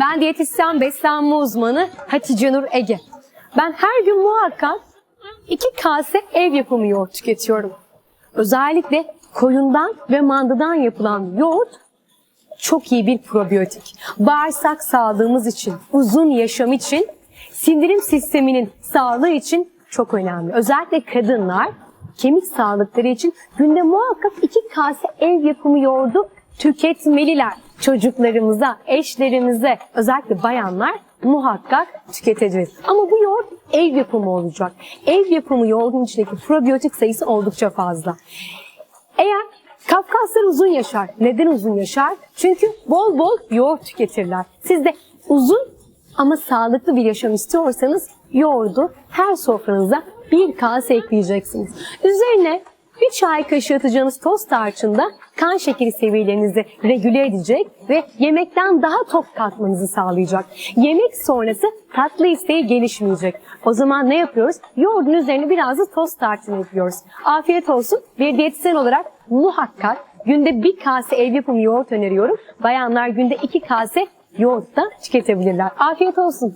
Ben diyetisyen beslenme uzmanı Hatice Nur Ege. Ben her gün muhakkak iki kase ev yapımı yoğurt tüketiyorum. Özellikle koyundan ve mandıdan yapılan yoğurt çok iyi bir probiyotik. Bağırsak sağlığımız için, uzun yaşam için, sindirim sisteminin sağlığı için çok önemli. Özellikle kadınlar kemik sağlıkları için günde muhakkak iki kase ev yapımı yoğurdu tüketmeliler. Çocuklarımıza, eşlerimize, özellikle bayanlar muhakkak tüketeceğiz. Ama bu yoğurt ev yapımı olacak. Ev yapımı yoğurdun içindeki probiyotik sayısı oldukça fazla. Eğer Kafkaslar uzun yaşar. Neden uzun yaşar? Çünkü bol bol yoğurt tüketirler. Siz de uzun ama sağlıklı bir yaşam istiyorsanız yoğurdu her sofranıza bir kase ekleyeceksiniz. Üzerine bir çay kaşığı atacağınız toz tarçında kan şekeri seviyelerinizi regüle edecek ve yemekten daha tok kalkmanızı sağlayacak. Yemek sonrası tatlı isteği gelişmeyecek. O zaman ne yapıyoruz? Yoğurdun üzerine biraz da toz tarçın ekliyoruz. Afiyet olsun. Bir diyetisyen olarak muhakkak günde bir kase ev yapımı yoğurt öneriyorum. Bayanlar günde iki kase yoğurt da tüketebilirler. Afiyet olsun.